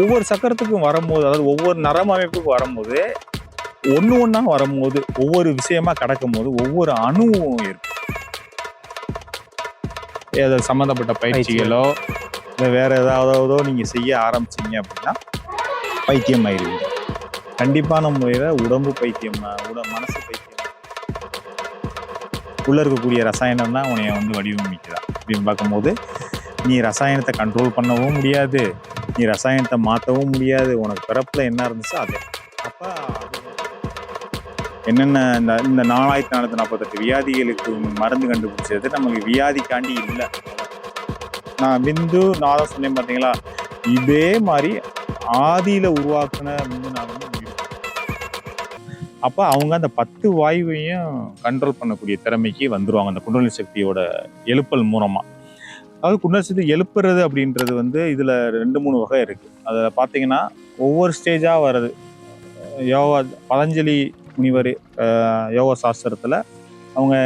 ஒவ்வொரு சக்கரத்துக்கும் வரும்போது அதாவது ஒவ்வொரு நரம் அமைப்புக்கும் வரும்போது ஒன்று ஒன்றா வரும்போது ஒவ்வொரு விஷயமா கடக்கும்போது ஒவ்வொரு அணுவும் இருக்கும். ஏதோ சம்மந்தப்பட்ட பயிற்சிகளோ இல்லை வேற ஏதாவதோ நீங்கள் செய்ய ஆரம்பிச்சீங்க அப்படின்னா பைத்தியம் ஆயிடுவீங்க கண்டிப்பான முறையில் உடம்பு பைத்தியம் உட மனசு பைத்தியம். உள்ள இருக்கக்கூடிய ரசாயனம் தான் உன்னைய வந்து வடிவமைக்கிறான் அப்படின்னு பார்க்கும்போது நீ ரசாயனத்தை கண்ட்ரோல் பண்ணவும் முடியாது. நீ ரசாயனத்தை மாற்றவும் முடியாது. உனக்கு பிறப்பில் என்ன இருந்துச்சோ அது. அப்போ என்னென்ன இந்த இந்த நாலாயிரத்தி நானூற்றி நாற்பத்தெட்டு வியாதிகளுக்கு மருந்து கண்டுபிடிச்சது நமக்கு வியாதிக்காண்டி இல்லை. நான் பிந்து நான் தான் சொன்னேன் பார்த்தீங்களா இதே மாதிரி ஆதியில உருவாக்குன விந்து நான் வந்து அப்போ அவங்க அந்த பத்து வாயுவையும் கண்ட்ரோல் பண்ணக்கூடிய திறமைக்கு வந்துருவாங்க. அந்த குண்டலினி சக்தியோட எழுப்பல் மூலமா. அதாவது குண்டலினி எழுப்புறது அப்படின்றது வந்து இதில் ரெண்டு மூணு வகை இருக்குது அதில் பார்த்தீங்கன்னா ஒவ்வொரு ஸ்டேஜாக வருது யோகா பதஞ்சலி முனிவர் யோகா சாஸ்திரத்தில் அவங்க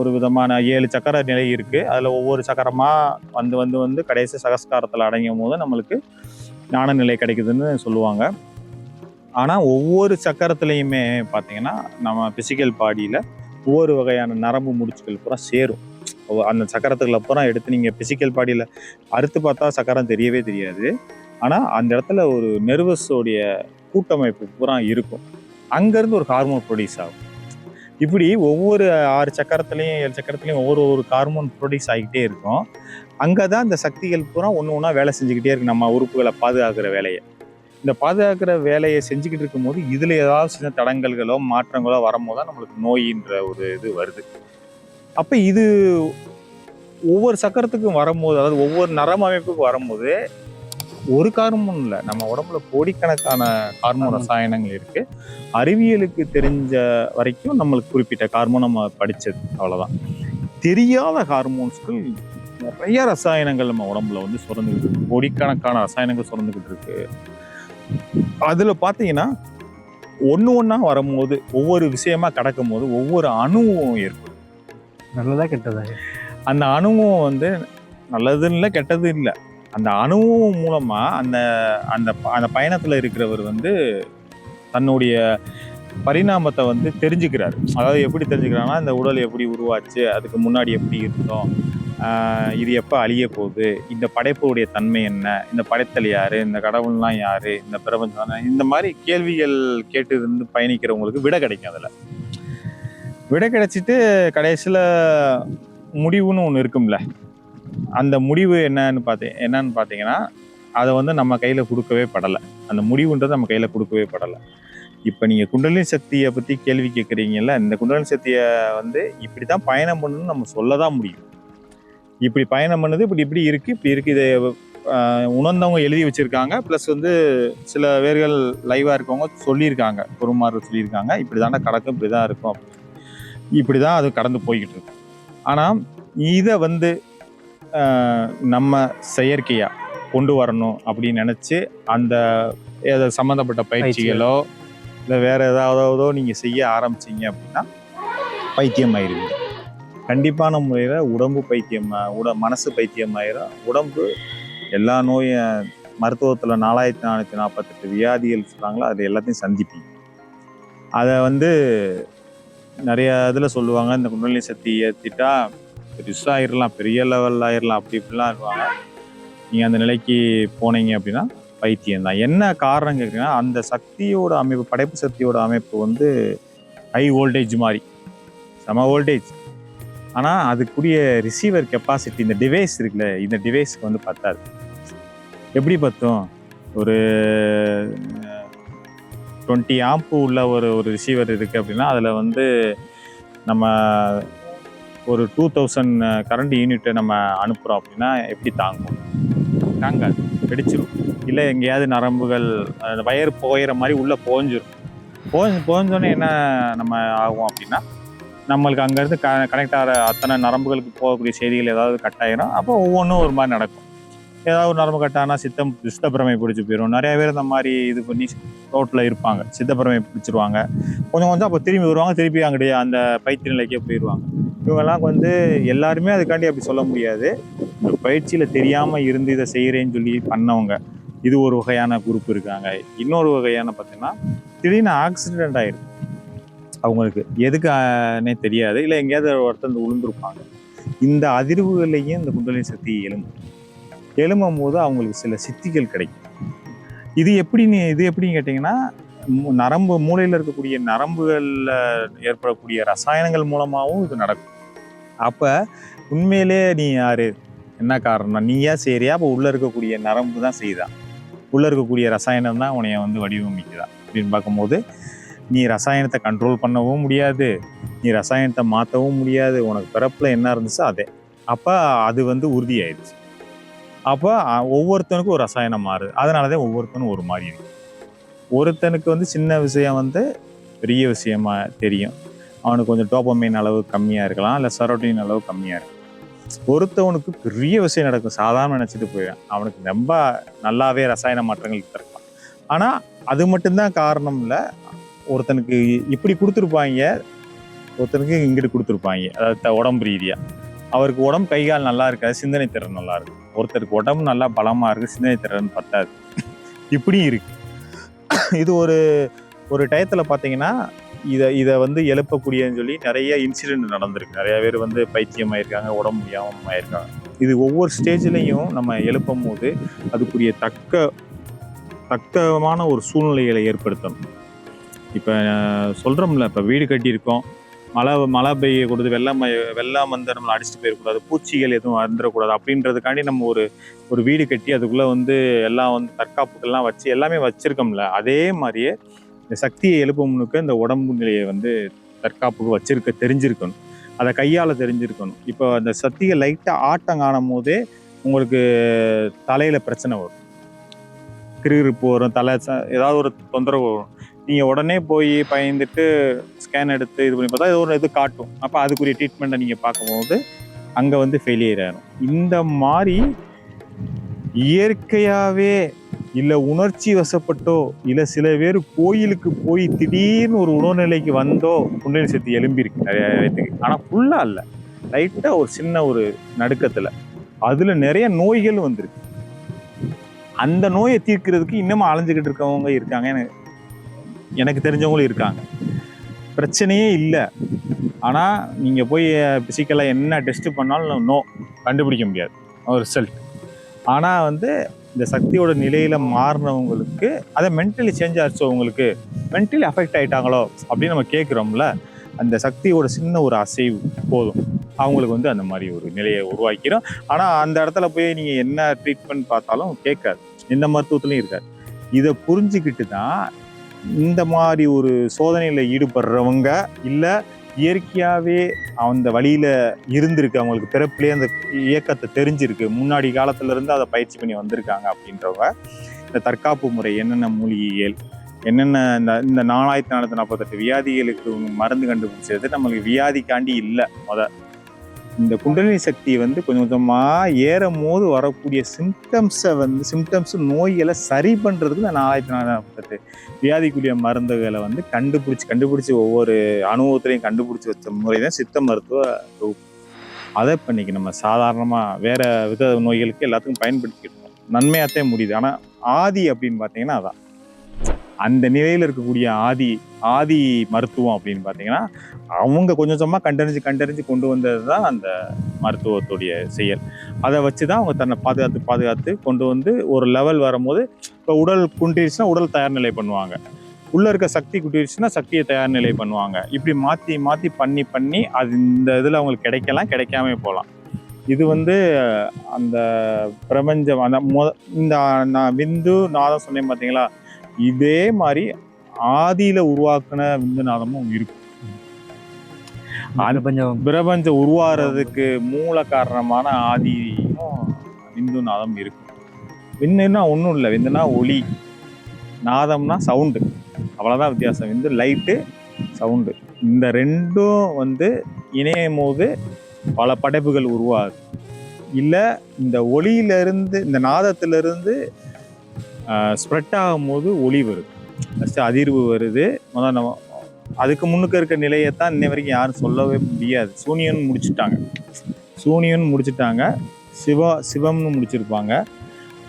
ஒரு விதமான ஏழு சக்கர நிலை இருக்குது அதில் ஒவ்வொரு சக்கரமாக வந்து வந்து வந்து கடைசி சகஸ்காரத்தில் அடங்கும் போது நம்மளுக்கு ஞான நிலை கிடைக்குதுன்னு சொல்லுவாங்க. ஆனால் ஒவ்வொரு சக்கரத்துலேயுமே பார்த்திங்கன்னா நம்ம ஃபிசிக்கல் பாடியில் ஒவ்வொரு வகையான நரம்பு முடிச்சுகள் பூரா சேரும். அந்த சக்கரத்துக்குள்ள அப்புறம் எடுத்து நீங்கள் பிசிக்கல் பாடியில் அறுத்து பார்த்தா சக்கரம் தெரியவே தெரியாது. ஆனால் அந்த இடத்துல ஒரு நெர்வஸோடைய கூட்டமைப்பு பூரா இருக்கும். அங்கேருந்து ஒரு ஹார்மோன் ப்ரொடியூஸ் ஆகும். இப்படி ஒவ்வொரு ஆறு சக்கரத்துலேயும் ஏழு சக்கரத்துலேயும் ஒவ்வொரு ஒரு ஹார்மோன் ப்ரொடியூஸ் ஆகிக்கிட்டே இருக்கும். அங்கே தான் இந்த சக்திகள் பூரா ஒன்று ஒன்றா வேலை செஞ்சுக்கிட்டே இருக்கு. நம்ம உறுப்புகளை பாதுகாக்கிற வேலையை. இந்த பாதுகாக்கிற வேலையை செஞ்சுக்கிட்டு இருக்கும்போது இதில் ஏதாவது சின்ன தடங்கல்களோ மாற்றங்களோ வரும்போது தான் நம்மளுக்கு நோயின்ற ஒரு இது வருது. அப்போ இது ஒவ்வொரு சக்கரத்துக்கும் வரும்போது அதாவது ஒவ்வொரு நரம் அமைப்புக்கும் வரும்போது ஒரு ஹார்மோன் இல்லை. நம்ம உடம்புல கோடிக்கணக்கான ஹார்மோன் ரசாயனங்கள் இருக்கு. அறிவியலுக்கு தெரிஞ்ச வரைக்கும் நம்மளுக்கு குறிப்பிட்ட ஹார்மோன் நம்ம படிச்சது அவ்வளவுதான். தெரியாத ஹார்மோன்ஸ்கள் நிறைய ரசாயனங்கள் நம்ம உடம்புல வந்து சுரந்துக்கிட்டு இருக்கு. கோடிக்கணக்கான ரசாயனங்கள் சுரந்துக்கிட்டு இருக்கு. அதுல பாத்தீங்கன்னா ஒண்ணு ஒண்ணா வரும்போது ஒவ்வொரு விஷயமா கடக்கும் போது ஒவ்வொரு அணுவும் ஏற்படும். நல்லதா கெட்டதா? அந்த அணுவும் வந்து நல்லதுன்னு இல்லை கெட்டது இல்லை அந்த அணுவும் மூலமாக அந்த அந்த ப- அந்த பயணத்தில் இருக்கிறவர் வந்து தன்னுடைய பரிணாமத்தை வந்து தெரிஞ்சுக்கிறார். அதாவது எப்படி தெரிஞ்சுக்கிறாங்கன்னா இந்த உடல் எப்படி உருவாச்சு அதுக்கு முன்னாடி எப்படி இருந்தோம் இது எப்போ அழிய போகுது இந்த படைப்புடைய தன்மை என்ன இந்த படைத்தல் யார் இந்த கடவுள்லாம் யார் இந்த பிரபஞ்சம் என்ன? இந்த மாதிரி கேள்விகள் கேட்டு இருந்து பயணிக்கிறவங்களுக்கு விட கிடைக்கும் அதில். விடை கிடைச்சிட்டு கடைசியில் முடிவுன்னு ஒன்று இருக்கும்ல. அந்த முடிவு என்னன்னு பார்த்தி என்னன்னு பார்த்தீங்கன்னா அதை வந்து நம்ம கையில் கொடுக்கவே படலை. அந்த முடிவுன்றது நம்ம கையில் கொடுக்கவே படலை. இப்போ நீங்கள் குண்டலினி சக்தியை பற்றி கேள்வி கேட்குறீங்கல்ல இந்த குண்டலினி சக்தியை வந்து இப்படி தான் பயணம் பண்ணணும்னு நம்ம சொல்ல தான் முடியும். இப்படி பயணம் பண்ணுது இப்படி இப்படி இருக்குது இப்படி இருக்குது இதை உணர்ந்தவங்க எழுதி வச்சுருக்காங்க. ப்ளஸ் வந்து சில பேர்கள் லைவாக இருக்கவங்க சொல்லியிருக்காங்க குருமார்கள் சொல்லியிருக்காங்க. இப்படி தாண்டா கடக்கும் இப்படி தான் இருக்கும். இப்படி தான் அது கடந்து போய்கிட்டு இருக்கு. ஆனால் இதை வந்து நம்ம செயற்கையாக கொண்டு வரணும் அப்படின்னு நினச்சி அந்த சம்மந்தப்பட்ட பயிற்சிகளோ இல்லை வேறு ஏதாவதோ நீங்கள் செய்ய ஆரம்பிச்சிங்க அப்படின்னா பைத்தியம் ஆயிடுவீங்க கண்டிப்பான முறையில் உடம்பு பைத்தியம் உட மனசு பைத்தியம் ஆயிரும் உடம்பு எல்லா நோயும் மருத்துவத்தில் நாலாயிரத்தி நானூற்றி நாற்பத்தெட்டு வியாதிகள் சொல்கிறாங்களோ அது எல்லாத்தையும் சந்திப்பீங்க. அதை வந்து நிறைய இதில் சொல்லுவாங்க இந்த குண்டலினி சக்தி ஏற்றிட்டா பெருசாக ஆயிடலாம் பெரிய லெவலில் ஆயிடலாம் அப்படி இப்படிலாம் இருப்பாங்க. நீங்கள் அந்த நிலைக்கு போனீங்க அப்படின்னா பைத்தியம் தான். என்ன காரணம் கேட்குறீங்கன்னா அந்த சக்தியோட அமைப்பு படைப்பு சக்தியோட அமைப்பு வந்து ஹை வோல்டேஜ் மாதிரி செம வோல்டேஜ் ஆனால் அதுக்குரிய ரிசீவர் கெப்பாசிட்டி இந்த டிவைஸ் இருக்குல்ல இந்த டிவைஸ்க்கு வந்து பத்தாது. எப்படி பத்தும்? ஒரு டுவெண்ட்டி ஆம்ப் உள்ள ஒரு ஒரு ரிசீவர் இருக்குது அப்படின்னா அதில் வந்து நம்ம ஒரு டூ தௌசண்ட் கரண்ட் யூனிட்டை நம்ம அனுப்புகிறோம் அப்படின்னா எப்படி தாங்கும்? தாங்காது. வெடிச்சிரும். இல்லை எங்கேயாவது நரம்புகள் வயர் போயிற மாதிரி உள்ளே போஞ்சிடும் போஞ்சு போஞ்சோன்னே என்ன நம்ம ஆகும் அப்படின்னா நம்மளுக்கு அங்கேருந்து க கனெக்ட் ஆகிற அத்தனை நரம்புகளுக்கு போகக்கூடிய செய்திகள் ஏதாவது கட் ஆயிரும். அப்போ ஒவ்வொன்றும் ஒரு மாதிரி நடக்கும். ஏதாவது ஒரு நரம்பு கட்டானா சித்தம் சித்தப்பிரமை பிடிச்சி போயிடும் நிறைய பேர் இந்த மாதிரி இது பண்ணி ரோட்டில் இருப்பாங்க. சித்தப்பிரமை பிடிச்சிருவாங்க. கொஞ்சம் கொஞ்சம் அப்போ திரும்பி வருவாங்க. திருப்பி அங்கிட்டே அந்த பைத்திய நிலைக்கே போயிடுவாங்க இவங்கெல்லாம் வந்து எல்லாருமே அதுக்காண்டி அப்படி சொல்ல முடியாது. இந்த பயிற்சியில் தெரியாமல் இருந்து இதை செய்கிறேன்னு சொல்லி பண்ணவங்க. இது ஒரு வகையான குரூப் இருக்காங்க. இன்னொரு வகையான பார்த்தீங்கன்னா திடீர்னு ஆக்சிடென்ட் ஆகிருக்கு அவங்களுக்கு எதுக்குன்னே தெரியாது. இல்லை எங்கேயாவது ஒருத்தர் விழுந்திருப்பாங்க. இந்த அதிர்வுகளையும் இந்த குண்டலினி சக்தி எழும்பும் எழும்பும் போது அவங்களுக்கு சில சித்திகள் கிடைக்கும். இது எப்படின்னு இது எப்படின்னு கேட்டிங்கன்னா நரம்பு மூளையில் இருக்கக்கூடிய நரம்புகளில் ஏற்படக்கூடிய ரசாயனங்கள் மூலமாகவும் இது நடக்கும். அப்போ உண்மையிலே நீ யார்? என்ன காரணம் நீயா சரியா அப்போ உள்ளே இருக்கக்கூடிய நரம்பு தான் செய்தா உள்ளே இருக்கக்கூடிய ரசாயனம் தான் உன்னைய வந்து வடிவமைக்குதா? அப்படின்னு பார்க்கும்போது நீ ரசாயனத்தை கண்ட்ரோல் பண்ணவும் முடியாது. நீ ரசாயனத்தை மாற்றவும் முடியாது. உனக்கு பிறப்பில் என்ன இருந்துச்சோ அதே. அப்போ அது வந்து உறுதியாயிடுச்சு. அப்போ ஒவ்வொருத்தனுக்கும் ஒரு ரசாயனம் மாறுது. அதனால தான் ஒவ்வொருத்தனும் ஒரு மாதிரி இருக்கு. ஒருத்தனுக்கு வந்து சின்ன விஷயம் வந்து பெரிய விஷயமா தெரியும். அவனுக்கு கொஞ்சம் டோப்பமைன் அளவு கம்மியாக இருக்கலாம். இல்லை சரோட்டின் அளவு கம்மியாக இருக்கும் ஒருத்தவனுக்கு பெரிய விஷயம் நடக்கும். சாதாரண நினச்சிட்டு போயிடும் அவனுக்கு ரொம்ப நல்லாவே ரசாயன மாற்றங்கள் இருக்கலாம் ஆனால் அது மட்டும்தான் காரணம் இல்லை. ஒருத்தனுக்கு இப்படி கொடுத்துருப்பாங்க. ஒருத்தனுக்கு இங்கிட்டு கொடுத்துருப்பாங்க. அதாவது உடம்பு ரீதியாக அவருக்கு உடம்பு கை கால் நல்லா இருக்காது சிந்தனை திறன் நல்லா இருக்கு. ஒருத்தருக்கு உடம்பு நல்லா பலமாக இருக்குது சிந்தனை திறன் பத்தாது. இப்படியும் இருக்கு. இது ஒரு ஒரு டயத்தில் பார்த்தீங்கன்னா இதை இதை வந்து எழுப்பக்கூடியன்னு சொல்லி நிறைய இன்சிடென்ட் நடந்திருக்கு. நிறைய பேர் வந்து பைத்தியமாயிருக்காங்க உடம்பு முடியாமல் ஆயிருக்காங்க இது ஒவ்வொரு ஸ்டேஜ்லேயும் நம்ம எழுப்பும் போது அதுக்குரிய தக்க தக்கமான ஒரு சூழ்நிலைகளை ஏற்படுத்தணும். இப்போ சொல்கிறோம்ல இப்போ வீடு கட்டியிருக்கோம். மழை மழை பெய்ய கூடாது வெள்ளம் வெள்ளம் வந்து நம்மளை அடிச்சுட்டு போயிடக்கூடாது பூச்சிகள் எதுவும் வந்துடக்கூடாது அப்படின்றதுக்காண்டி நம்ம ஒரு ஒரு வீடு கட்டி அதுக்குள்ளே வந்து எல்லாம் வந்து தற்காப்புக்கெல்லாம் வச்சு எல்லாமே வச்சுருக்கோம்ல. அதே மாதிரியே இந்த சக்தியை எழுப்பும்னுக்கு இந்த உடம்பு நிலையை வந்து தற்காப்புக்கு வச்சுருக்க தெரிஞ்சிருக்கணும். அதை கையால் தெரிஞ்சிருக்கணும். இப்போ அந்த சக்தியை லைட்டாக ஆட்டம் காணும் போதே உங்களுக்கு தலையில் பிரச்சனை வரும். கிருகிருப்பு வரும் தலை ச- ஏதாவது ஒரு தொந்தரவு வரும். நீங்கள் உடனே போய் பயந்துட்டு ஸ்கேன் எடுத்து இது பண்ணி பார்த்தா ஏதோ ஒரு இது காட்டும். அப்போ அதுக்குரிய ட்ரீட்மெண்ட்டை நீங்கள் பார்க்கும்போது அங்கே வந்து ஃபெயிலியர் ஆயிடும் இந்த மாதிரி இயற்கையாகவே இல்லை உணர்ச்சி வசப்பட்டோ இல்லை சில பேர் கோயிலுக்கு போய் திடீர்னு ஒரு உணர்நிலைக்கு வந்தோ குண்டலினி சக்தி எழும்பியிருக்கு நிறைய இடத்துக்கு ஆனால் ஃபுல்லாக இல்லை. லைட்டாக ஒரு சின்ன ஒரு நடுக்கத்தில். அதில் நிறைய நோய்கள் வந்திருக்கு. அந்த நோயை தீர்க்கிறதுக்கு இன்னமும் அலைஞ்சுக்கிட்டு இருக்கவங்க இருக்காங்க. எனக்கு எனக்கு தெரிஞ்சவங்களும் இருக்காங்க. பிரச்சனையே இல்லை. ஆனால் நீங்கள் போய் ஃபிசிக்கலாக என்ன டெஸ்ட் பண்ணாலும் நோ கண்டுபிடிக்க முடியாது. ஒரு ரிசல்ட் ஆனால் வந்து இந்த சக்தியோட நிலையில் மாறினவங்களுக்கு அதை மென்டலி சேஞ்ச் ஆச்சவங்களுக்கு மென்டலி அஃபெக்ட் ஆகிட்டாங்களோ அப்படின்னு நம்ம கேட்குறோம்ல அந்த சக்தியோட சின்ன ஒரு அசைவு போதும். அவங்களுக்கு வந்து அந்த மாதிரி ஒரு நிலையை உருவாக்கிறோம். ஆனால் அந்த இடத்துல போய் நீங்கள் என்ன ட்ரீட்மெண்ட் பார்த்தாலும் கேட்காது. எந்த மருத்துவத்துலையும் இருக்காது. இதை புரிஞ்சுக்கிட்டு தான் இந்த மாதிரி ஒரு சோதனையில் ஈடுபடுறவங்க இல்லை இயற்கையாகவே அந்த வழியில் இருந்திருக்கு அவங்களுக்கு பிறப்புலேயே அந்த இயக்கத்தை தெரிஞ்சிருக்கு முன்னாடி காலத்திலேருந்து அதை பயிற்சி பண்ணி வந்திருக்காங்க அப்படின்றவங்க இந்த தற்காப்பு முறை என்னென்ன மூலிகைகள் என்னென்ன இந்த இந்த நாலாயிரத்தி நானூற்றி நாற்பத்தெட்டு வியாதிகளுக்கு மருந்து கண்டுபிடிச்சது நம்மளுக்கு வியாதிக்காண்டி இல்லை மொதல் இந்த குண்டலினி சக்தி வந்து கொஞ்சம் கொஞ்சமாக ஏறும் போது வரக்கூடிய சிம்டம்ஸை வந்து சிம்டம்ஸ் நோய்களை சரி பண்ணுறதுக்கு நான் நாலாயிரத்தி நாற்பத்தெட்டு வியாதிக்குரிய மருந்துகளை வந்து கண்டுபிடிச்சி கண்டுபிடிச்சி ஒவ்வொரு அனுபவத்திலையும் கண்டுபிடிச்சி வச்ச முறை தான் சித்த மருத்துவ தொகுப்பு. அதை இப்போ இன்னைக்கு நம்ம சாதாரணமாக வேறு வித நோய்களுக்கு எல்லாத்துக்கும் பயன்படுத்திக்கிட்டோம் நன்மையாகத்தான் நன்மையாகத்தே முடியுது. ஆனால் ஆதி அப்படின்னு பார்த்தீங்கன்னா அதான். அந்த நிலையில் இருக்கக்கூடிய ஆதி ஆதி மருத்துவம் அப்படின்னு பார்த்தீங்கன்னா அவங்க கொஞ்சம் கொஞ்சமாக கண்டறிஞ்சு கண்டறிஞ்சு கொண்டு வந்தது தான் அந்த மருத்துவத்துடைய செயல். அதை வச்சு தான் அவங்க தன்னை பாதுகாத்து பாதுகாத்து கொண்டு வந்து ஒரு லெவல் வரும்போது இப்போ உடல் குன்றிடுச்சுன்னா உடல் தயார் நிலை பண்ணுவாங்க. உள்ளே இருக்க சக்தி குட்டிடுச்சுன்னா சக்தியை தயார் நிலை பண்ணுவாங்க. இப்படி மாற்றி மாற்றி பண்ணி பண்ணி அது இந்த இதில் அவங்களுக்கு கிடைக்கலாம் கிடைக்காம போகலாம். இது வந்து அந்த பிரபஞ்சம் அந்த மொ இந்த நான் விந்து நாதம் சொன்னேன் பார்த்தீங்களா? இதே மாதிரி ஆதியில உருவாக்குன விந்து நாதமும் இருக்கும். அது கொஞ்சம் பிரபஞ்சம் உருவாகிறதுக்கு மூல காரணமான ஆதியும் விந்து நாதம் இருக்கும். விந்துன்னா ஒன்றும் இல்லை. விந்துனா ஒளி. நாதம்னா சவுண்டு. அவ்வளோதான் வித்தியாசம். விந்து லைட்டு சவுண்டு. இந்த ரெண்டும் வந்து இணையும் போது பல படைப்புகள் உருவாகுது. இல்லை இந்த ஒளியிலிருந்து இந்த நாதத்திலிருந்து ஸ்ப்ரெட் ஆகும்போது ஒளி வருது ஃபஸ்ட்டு அதிர்வு வருது. முதல் நம்ம அதுக்கு முன்னுக்கு இருக்க நிலையை தான் இன்ன வரைக்கும் யாரும் சொல்லவே முடியாது. சூனியன் முடிச்சுட்டாங்க. சூனியன் முடிச்சுட்டாங்க. சிவா சிவம்னு முடிச்சிருப்பாங்க.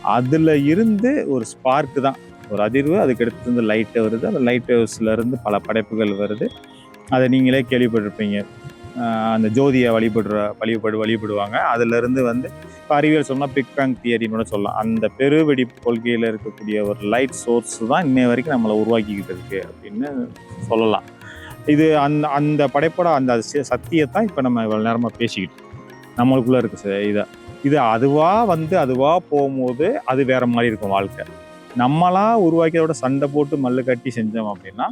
அதில் இருந்து ஒரு ஸ்பார்க்கு தான். ஒரு அதிர்வு அதுக்கடுத்து வந்து லைட்டு வருது. அந்த லைட் ஹவுஸ்லேருந்து பல படைப்புகள் வருது. அதை நீங்களே கேள்விப்பட்டிருப்பீங்க. அந்த ஜோதியை வழிபடுற வழிபடு வழிபடுவாங்க. அதிலிருந்து வந்து இப்போ அறிவியல் சொன்னால் பிக் பேங் தியரின்னு கூட சொல்லலாம். அந்த பெருவெடி கொள்கையில் இருக்கக்கூடிய ஒரு லைட் சோர்ஸ் தான் இன்னை வரைக்கும் நம்மளை உருவாக்கிக்கிட்டு இருக்கு அப்படின்னு சொல்லலாம். இது அந்த அந்த படைப்பட அந்த சத்தியத்தான் இப்போ நம்ம இவ்வளோ நேரமாக பேசிக்கிட்டு நம்மளுக்குள்ளே இருக்குது சார் இதை. இது அதுவாக வந்து அதுவாக போகும்போது அது வேறு மாதிரி இருக்கும் வாழ்க்கை. நம்மளாக உருவாக்கியதோட சண்டை போட்டு மல்லு கட்டி செஞ்சோம் அப்படின்னா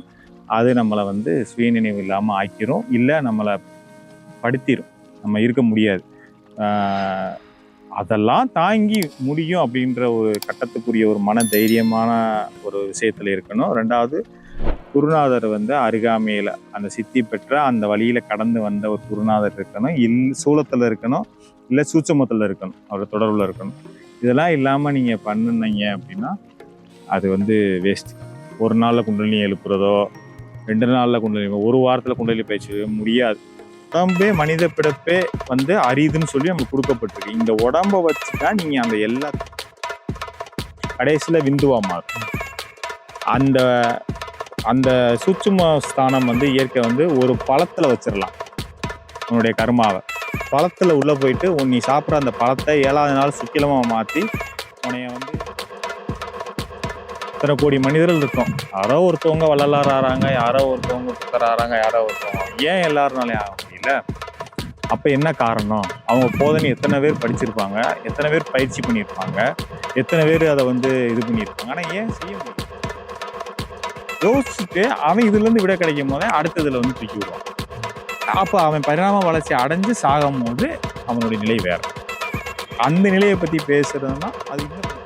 அது நம்மளை வந்து சுயநினைவு இல்லாமல் ஆக்கிரும். இல்லை நம்மளை படுத்திடும் நம்ம இருக்க முடியாது. அதெல்லாம் தாங்கி முடியும் அப்படின்ற ஒரு கட்டத்துக்குரிய ஒரு மன தைரியமான ஒரு விஷயத்தில் இருக்கணும். ரெண்டாவது குருநாதர் வந்து அருகாமையில் அந்த சித்தி பெற்ற அந்த வழியில் கடந்து வந்த ஒரு குருநாதர் இருக்கணும். இல் சூலத்தில் இருக்கணும். இல்லை சூட்சமத்தில் இருக்கணும். அவரோட தொடர்பில் இருக்கணும். இதெல்லாம் இல்லாமல் நீங்கள் பண்ணுனீங்க அப்படின்னா அது வந்து வேஸ்ட் ஒரு நாளில் குண்டலினி எழுப்புறதோ ரெண்டு நாளில் குண்டலினி ஒரு வாரத்தில் குண்டலினி பயிற்சி முடியாது. உடம்பே மனித பிறப்பே வந்து அரிதுன்னு சொல்லி நமக்கு கொடுக்கப்பட்டிருக்கு. இந்த உடம்ப வச்சு தான் நீங்கள் அந்த எல்லா கடைசியில் விந்துவா மாறும் அந்த அந்த சூட்சும ஸ்தானம் வந்து இயற்கை வந்து ஒரு பழத்தில் வச்சிடலாம் உன்னுடைய கர்மாவை. பழத்தில் உள்ளே போயிட்டு நீ சாப்பிட்ற அந்த பழத்தை ஏழாவது நாள் சுக்கிலமாக மாற்றி உன்னைய வந்து இத்தனை கோடி மனிதர்கள் இருக்கும். யாரோ ஒருத்தவங்க வள்ளலார் யாரோ ஒருத்தவங்க புத்தர் யாரோ ஒருத்தவங்க. ஏன் எல்லாருனாலே ஆகும் இல்லைங்களா அப்போ என்ன காரணம்? அவங்க போதனை எத்தனை பேர் படிச்சிருப்பாங்க? எத்தனை பேர் பயிற்சி பண்ணியிருப்பாங்க எத்தனை பேர் அதை வந்து இது பண்ணியிருப்பாங்க ஆனால் ஏன் செய்ய முடியும் யோசிச்சுட்டு அவன் இதுலேருந்து விட கிடைக்கும் போதே அடுத்ததுல வந்து தூக்கி விடுவான். அப்போ அவன் பரிணாம வளர்ச்சி அடைஞ்சு சாகும் போது அவனுடைய நிலை வேற. அந்த நிலையை பற்றி பேசுறதுன்னா அது இன்னும்